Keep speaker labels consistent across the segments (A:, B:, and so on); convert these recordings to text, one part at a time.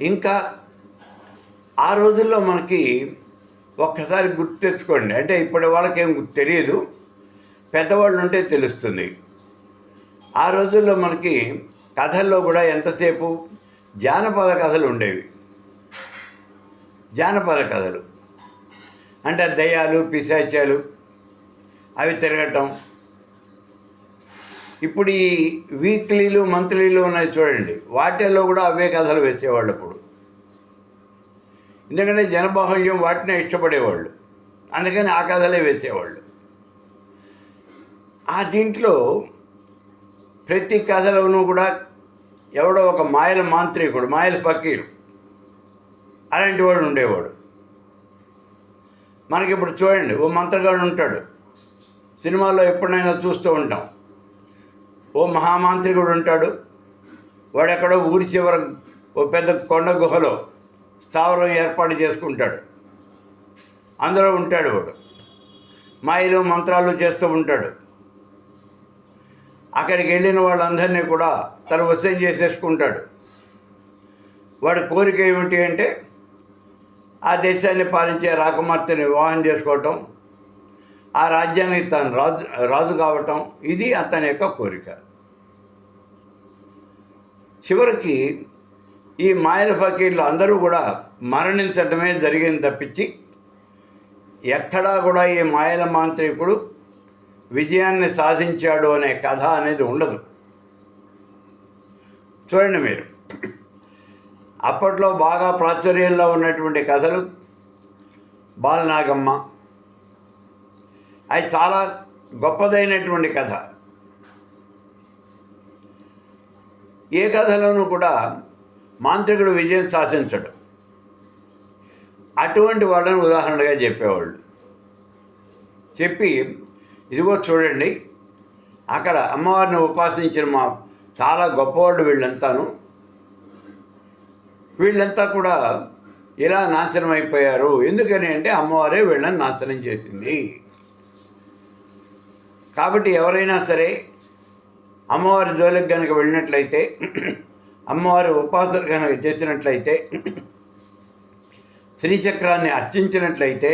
A: ఇంకా ఆ రోజుల్లో మనకి ఒక్కసారి గుర్తు తెచ్చుకోండి. అంటే ఇప్పటి వాళ్ళకేం తెలియదు. పెద్దవాళ్ళు ఉంటే తెలుస్తుంది. ఆ రోజుల్లో మనకి కథల్లో కూడా ఎంతసేపు జానపద కథలు ఉండేవి. జానపద కథలు. అంటే దయ్యాలు పిశాచాలు అవి తిరగటం ఇప్పుడు ఈ వీక్లీలు మంత్లీలు ఉన్నాయి చూడండి. వాటిల్లో కూడా అవే కథలు వేసేవాళ్ళు అప్పుడు ఎందుకంటే జనబాహుళ్యం వాటినే ఇష్టపడేవాళ్ళు. అందుకని ఆ కథలే వేసేవాళ్ళు. ఆ దీంట్లో ప్రతి కథలోనూ కూడా ఎవడో ఒక మాయల మాంత్రికుడు మాయల పకీరు అలాంటి వాడు ఉండేవాడు. మనకి ఇప్పుడు చూడండి ఓ మంత్రగాడు ఉంటాడు. సినిమాల్లో ఎప్పుడైనా చూస్తూ ఉంటాం. ఓ మహామాంత్రికుడు ఉంటాడు. వాడెక్కడో ఊరి చివర ఓ పెద్ద కొండ గుహలో స్థావరం ఏర్పాటు చేసుకుంటాడు. అందులో ఉంటాడు వాడు. మాయలు మంత్రాలు చేస్తూ ఉంటాడు. అక్కడికి వెళ్ళిన వాళ్ళందరినీ కూడా తన వశం చేసేసుకుంటాడు. వాడి కోరిక ఏమిటి అంటే ఆ దేశాన్ని పాలించే రాకుమార్తెని వివాహం చేసుకోవటం ఆ రాజ్యానికి తను రాజు రాజు కావటం ఇది అతని యొక్క కోరిక. చివరికి ఈ మాయల ఫకీర్లు అందరూ కూడా మరణించడమే జరిగింది తప్పించి ఎక్కడా కూడా ఈ మాయల మాంత్రికుడు విజయాన్ని సాధించాడు అనే కథ అనేది ఉండదు. చూడండి మీరు. అప్పట్లో బాగా ప్రాచుర్యంలో ఉన్నటువంటి కథలు బాలనాగమ్మ అది చాలా గొప్పదైనటువంటి కథ. ఏ కథలోనూ కూడా మాంత్రికుడు విజయం సాధించడు. అటువంటి వాళ్ళని ఉదాహరణగా చెప్పేవాళ్ళు. చెప్పి ఇదిగో చూడండి అక్కడ అమ్మవారిని ఉపాసించిన మా చాలా గొప్పవాళ్ళు వీళ్ళంతాను. వీళ్ళంతా కూడా ఇలా నాశనం అయిపోయారు ఎందుకని అంటే అమ్మవారే వీళ్ళని నాశనం చేసింది. కాబట్టి ఎవరైనా సరే అమ్మవారి జోలికి కనుక వెళ్ళినట్లయితే అమ్మవారి ఉపాసన కనుక చేసినట్లయితే శ్రీచక్రాన్ని అర్చించినట్లయితే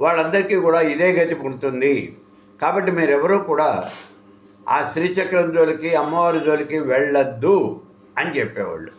A: వాళ్ళందరికీ కూడా ఇదే గతి పుడుతుంది. కాబట్టి మీరెవరూ కూడా ఆ శ్రీచక్రం జోలికి అమ్మవారి జోలికి వెళ్ళొద్దు అని చెప్పేవాళ్ళు.